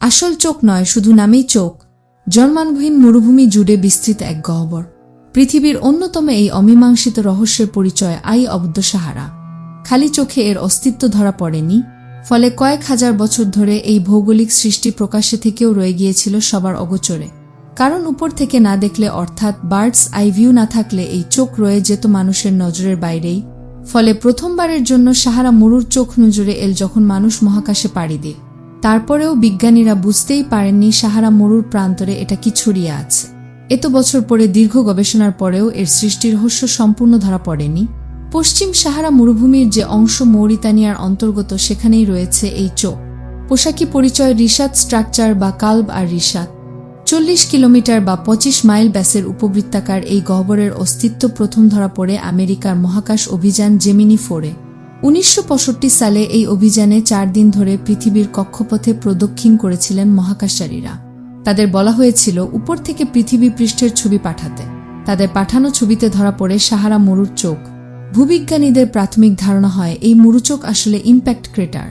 আসল চোখ নয়, শুধু নামেই চোখ। জন্মানভহীন মরুভূমি জুড়ে বিস্তৃত এক গহ্বর। পৃথিবীর অন্যতম এই অমীমাংসিত রহস্যের পরিচয় আই অবদ্ধ সাহারা খালি চোখে এর অস্তিত্ব ধরা পড়েনি, ফলে কয়েক হাজার বছর ধরে এই ভৌগোলিক সৃষ্টি প্রকাশে থেকেও রয়ে গিয়েছিল সবার অগোচরে। কারণ উপর থেকে না দেখলে অর্থাৎ বার্ডস আই ভিউ না থাকলে এই চোখ রয়ে যেত মানুষের নজরের বাইরেই। ফলে প্রথমবারের জন্য সাহারা মরুর চোখ নজরে এল যখন মানুষ মহাকাশে পাড়ি দেয়। তারপরেও বিজ্ঞানীরা বুঝতেই পারেননি সাহারা মরুর প্রান্তরে এটা কি ছড়িয়ে আছে। এত বছর পরে দীর্ঘ গবেষণার পরেও এর সৃষ্টির রহস্য সম্পূর্ণ ধরা পড়েনি। পশ্চিম সাহারা মরুভূমির যে অংশ মৌরিতানিয়ার অন্তর্গত সেখানেই রয়েছে এই চোখ। পোশাকি পরিচয় রিসাত স্ট্রাকচার বা কাল্ব আর রিসাত চল্লিশ কিলোমিটার বা পঁচিশ মাইল ব্যাসের উপবৃত্তাকার এই গহ্বরের অস্তিত্ব প্রথম ধরা পড়ে আমেরিকার মহাকাশ অভিযান জেমিনি ফোরে। উনিশশো পঁয়ষট্টি সালে এই অভিযানে চার দিন ধরে পৃথিবীর কক্ষপথে প্রদক্ষিণ করেছিলেন মহাকাশচারীরা। তাদের বলা হয়েছিল, উপর থেকে পৃথিবী পৃষ্ঠের ছবি পাঠাতে। তাদের পাঠানো ছবিতে ধরা পড়ে সাহারা মরুর চোখ। ভূবিজ্ঞানীদের প্রাথমিক ধারণা হয়, এই মরুচোখ আসলে ইম্প্যাক্ট ক্রেটার।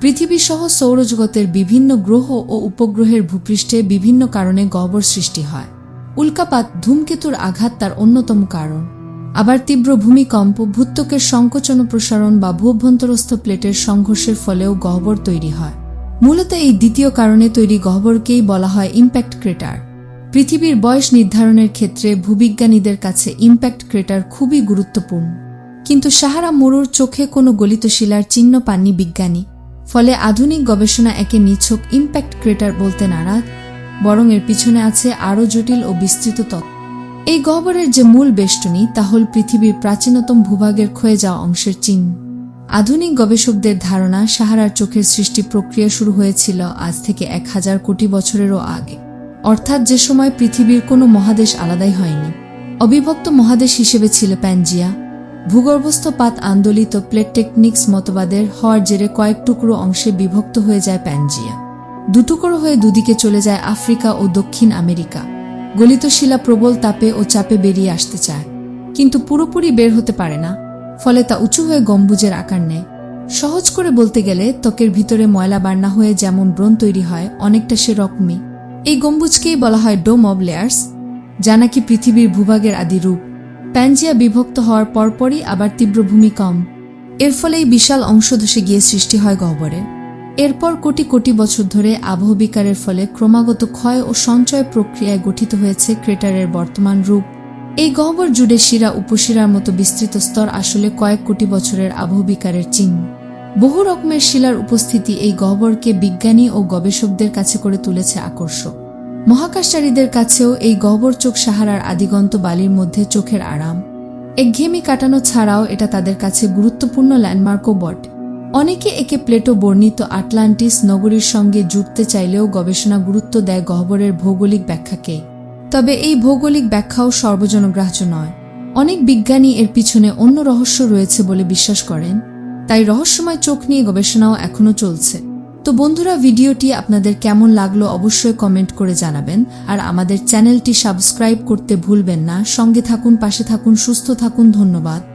পৃথিবী সহ সৌরজগতের বিভিন্ন গ্রহ ও উপগ্রহের ভূপৃষ্ঠে বিভিন্ন কারণে গহ্বর সৃষ্টি হয়। উল্কাপাত ধূমকেতুর আঘাত তার অন্যতম কারণ। আবার তীব্র ভূমিকম্প, ভূত্বকের সংকোচন প্রসারণ বা ভূভ্যন্তরস্থ প্লেটের সংঘর্ষের ফলেও গহ্বর তৈরি হয়। মূলত এই দ্বিতীয় কারণে তৈরি গহ্বরকেই বলা হয় ইম্প্যাক্ট ক্রেটার। পৃথিবীর বয়স নির্ধারণের ক্ষেত্রে ভূবিজ্ঞানীদের কাছে ইম্প্যাক্ট ক্রেটার খুবই গুরুত্বপূর্ণ। কিন্তু সাহারা মরুর চোখে কোনো গলিত শিলার চিহ্ন পাননি বিজ্ঞানী। ফলে আধুনিক গবেষণা একে নিছক ইম্প্যাক্ট ক্রেটার বলতে নারাজ, বরং এর পিছনে আছে আরও জটিল ও বিস্তৃত তত্ত্ব। এই গহ্বরের যে মূল বেষ্টনী, তা হল পৃথিবীর প্রাচীনতম ভূভাগের ক্ষয়ে যাওয়া অংশের চিহ্ন। আধুনিক গবেষকদের ধারণা সাহারার চোখের সৃষ্টি প্রক্রিয়া শুরু হয়েছিল আজ থেকে এক হাজার কোটি বছরেরও আগে। অর্থাৎ যে সময় পৃথিবীর কোনো মহাদেশ আলাদাই হয়নি। অবিভক্ত মহাদেশ হিসেবে ছিল প্যানজিয়া। ভূগর্ভস্থ পাত আন্দোলিত প্লেট টেকনিক্স মতবাদের হওয়ার জেরে কয়েক টুকরো অংশে বিভক্ত হয়ে যায় প্যানজিয়া। দুটুকরো হয়ে দুদিকে চলে যায় আফ্রিকা ও দক্ষিণ আমেরিকা। গলিত শিলা প্রবল তাপে ও চাপে বেরিয়ে আসতে চায়, কিন্তু পুরোপুরি বের হতে পারে না, ফলে তা উঁচু হয়ে গম্বুজের আকার নেয়। সহজ করে বলতে গেলে ত্বকের ভিতরে ময়লা বান্না হয়ে যেমন ব্রণ তৈরি হয়, অনেকটা সে রকমই। এই গম্বুজকেই বলা হয় ডোম অব লেয়ার্স, যা নাকি পৃথিবীর ভূভাগের আদি রূপ। প্যানজিয়া বিভক্ত হওয়ার পরপরই আবার তীব্র ভূমিকম্প। এর ফলে এই বিশাল অংশ ধসে গিয়ে সৃষ্টি হয় গহ্বরের। এরপর কোটি কোটি বছর ধরে আবহবিকারের ফলে ক্রমাগত ক্ষয় ও সঞ্চয় প্রক্রিয়ায় গঠিত হয়েছে ক্রেটারের বর্তমান রূপ। এই গহ্বর জুড়ে শিরা উপশিরার মতো বিস্তৃত স্তর আসলে কয়েক কোটি বছরের আবহবিকারের চিহ্ন। বহু রকমের শিলার উপস্থিতি এই গহ্বরকে বিজ্ঞানী ও গবেষকদের কাছে করে তুলেছে আকর্ষক। মহাকাশচারীদের কাছেও এই গহ্বর চোখ সাহারার আদিগন্ত বালির মধ্যে চোখের আরাম। একঘেয়েমি কাটানো ছাড়াও এটা তাদের কাছে গুরুত্বপূর্ণ ল্যান্ডমার্কও বটে। অনেকে একে প্লেটো বর্ণিত আটলান্টিস নগরীর সঙ্গে জুড়তে চাইলেও গবেষণা গুরুত্ব দেয় গহ্বরের ভৌগোলিক ব্যাখ্যাকে। তবে এই ভৌগোলিক ব্যাখ্যাও সর্বজনগ্রাহ্য নয়। অনেক বিজ্ঞানী এর পিছনে অন্য রহস্য রয়েছে বলে বিশ্বাস করেন। তাই রহস্যময় চোখ নিয়ে গবেষণাও এখনও চলছে। তো বন্ধুরা, ভিডিওটি আপনাদের কেমন লাগল অবশ্যই কমেন্ট করে জানাবেন। আর আমাদের চ্যানেলটি সাবস্ক্রাইব করতে ভুলবেন না। সঙ্গে থাকুন, পাশে থাকুন, সুস্থ থাকুন। ধন্যবাদ।